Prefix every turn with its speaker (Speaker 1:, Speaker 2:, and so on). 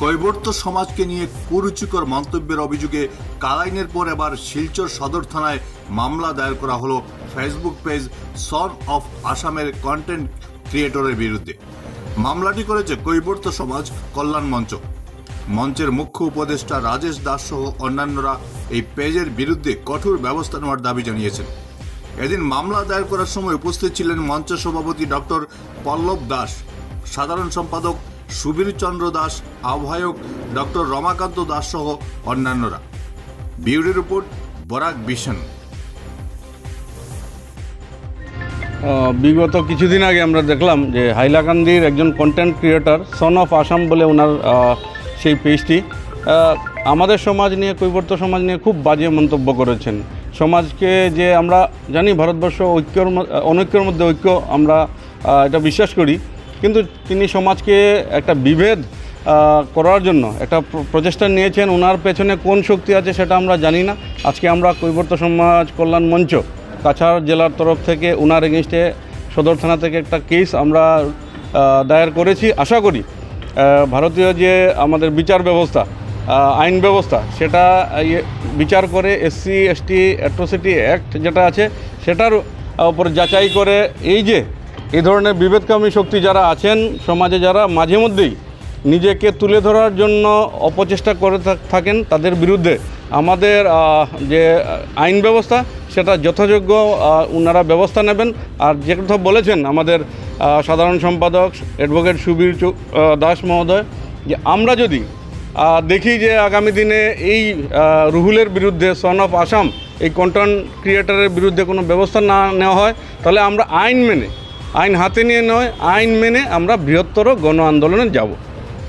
Speaker 1: কৈবর্ত সমাজকে নিয়ে কুরুচিকর মন্তব্যের অভিযোগে কালাইনের পর এবার শিলচর সদর থানায় মামলা দায়ের করা হলো ফেসবুক পেজ সন অফ আসামের কন্টেন্ট ক্রিয়েটরের বিরুদ্ধে। মামলাটি করেছে কৈবর্ত সমাজ কল্যাণ মঞ্চ। মঞ্চের মুখ্য উপদেষ্টা রাজেশ দাস সহ অন্যান্যরা এই পেজের বিরুদ্ধে কঠোর ব্যবস্থা নেওয়ার দাবি জানিয়েছেন। এদিন মামলা দায়ের করার সময় উপস্থিত ছিলেন মঞ্চ সভাপতি ডক্টর পল্লব দাস। সাধারণ সম্পাদক সুবীর চন্দ্র দাস, আহ্বায়ক ডক্টর রমাকান্ত দাস সহ অন্যান্যরা। বিউরি রিপোর্ট, বরাক বিশন
Speaker 2: বিগত কিছুদিন আগে আমরা দেখলাম যে হাইলাকান্দির একজন content creator son of Assam বলে ওনার সেই পেজটি আমাদের সমাজ নিয়ে, কৈবর্ত সমাজ নিয়ে খুব বাজে মন্তব্য করেছেন। সমাজকে যে আমরা জানি, ভারতবর্ষ ঐক্যর অনৈক্যর মধ্যে ঐক্য আমরা এটা বিশ্বাস করি। কিন্তু তিনি সমাজকে একটা বিভেদ করার জন্য একটা প্রচেষ্টা নিয়েছেন। ওনার পেছনে কোন শক্তি আছে সেটা আমরা জানি না। আজকে আমরা কৈবর্ত সমাজ কল্যাণ মঞ্চ, কাছাড় জেলার তরফ থেকে ওনার এগেনস্টে সদর থানা থেকে একটা কেস আমরা দায়ের করেছি। আশা করি ভারতীয় যে আমাদের বিচার ব্যবস্থা আইন ব্যবস্থা, সেটা ইয়ে বিচার করে এসসি এসটি অ্যাট্রোসিটি অ্যাক্ট যেটা আছে, সেটার উপর যাচাই করে এই যে এই ধরনের বিভেদকামী শক্তি যারা আছেন সমাজে যারা, মাঝে মধ্যেই নিজেকে তুলে ধরার জন্য অপচেষ্টা করে থাকেন, তাদের বিরুদ্ধে আমাদের যে আইন ব্যবস্থা, সেটা যথাযোগ্য ওনারা ব্যবস্থা নেবেন। আর যে কথা বলেছেন আমাদের সাধারণ সম্পাদক অ্যাডভোকেট সুবীর দাস মহোদয়, যে আমরা যদি দেখি যে আগামী দিনে এই রুহুলের বিরুদ্ধে সন অফ আসাম এই কন্টেন্ট ক্রিয়েটারের বিরুদ্ধে কোনো ব্যবস্থা না নেওয়া হয়, তাহলে আমরা আইন মেনে আইন হাতে নিয়ে নয় আইন মেনে আমরা বৃহত্তর গণ আন্দোলনে যাব।